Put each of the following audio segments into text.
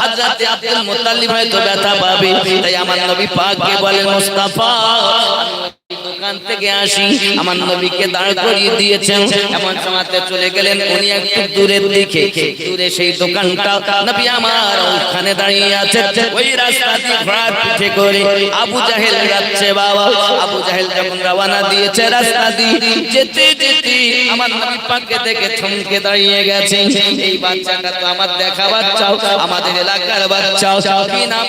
হযরতে Abdul Muttalib হয়তো ব্যথা পাবে। তাই আমার নবী পাককে বলে মুস্তাফা দোকান থেকে আসি। আমার নবীকে দাঁড় করিয়ে দিয়েছেন। এমন সময়তে চলে গেলেন উনি একটু দূরের দিকে। দূরে সেই দোকানটা। নবী আমার ওখানে দাঁড়িয়ে আছে ওই রাস্তা দিয়ে ঘোড়ার পিঠে করে আবু জাহেল যাচ্ছে বাবা। আবু জাহেল যখন রওনা দিয়েছে রাস্তা দিয়ে, যেতে যেতে আমার নবী পাককে দেখে থমকে দাঁড়িয়ে গেছে এই বাচ্চাটা তো আমার দেখা বাচ্চাও আমাদের এলাকার বাচ্চাও কি নাম?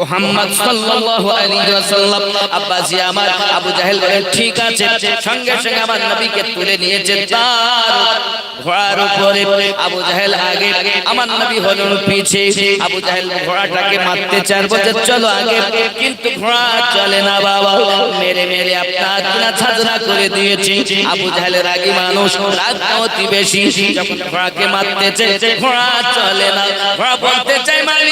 মুহাম্মদ সাল্লাল্লাহু আলাইহি ওয়াসাল্লাম। আব্বাসি আমার আবু জাহেল বলে, ঠিক আছে, সঙ্গে সঙ্গে আমার নবীকে তুলে নিয়েছে তার ঘোড়ার উপরে। আবু জাহেল আগে, আমার নবী হলেন পিছে। আবু জাহেল ঘোড়াটাকে মারতে চার বছর চলো আগে। কিন্তু ঘোড়া চলে না, বাবা। মেরে মেরে আপনার কিনা ছাজনা করে দিয়েছে। আবু জাহেলের আগে মানুষ, রাগ অতি বেশি। যখন ঘোড়াকে মারতে চায় ঘোড়া চলে না। ঘোড়া বলতে চাই মালিক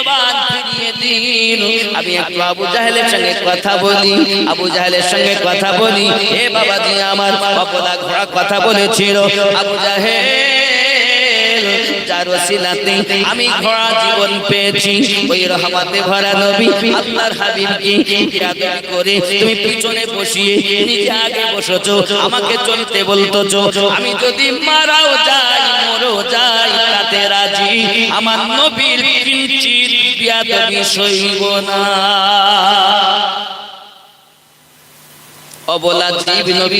জবান ফিরিয়ে দিন। আমি একটু আবু জাহেলের সঙ্গে কথা বলি, আবু জাহেলের সঙ্গে কথা বলি। হে বাবাজি আমার অপদা ঘোড়া কথা বলেছিল। আবু জাহেল আমি ঘোড়া জীবন পেয়েছি। ওই রহমতে ভরা নবী আপনার হাবিবকে বিয়াদবি করে তুমি পিছনে বসিয়ে নিজে আগে বসেছো, আমাকে চলতে বলতো আমি যদি মারাও যাই যাই তাতে রাজি। আমার নবীর কিঞ্চিত বিয়াদবি সইব না। অবলা জীব নবী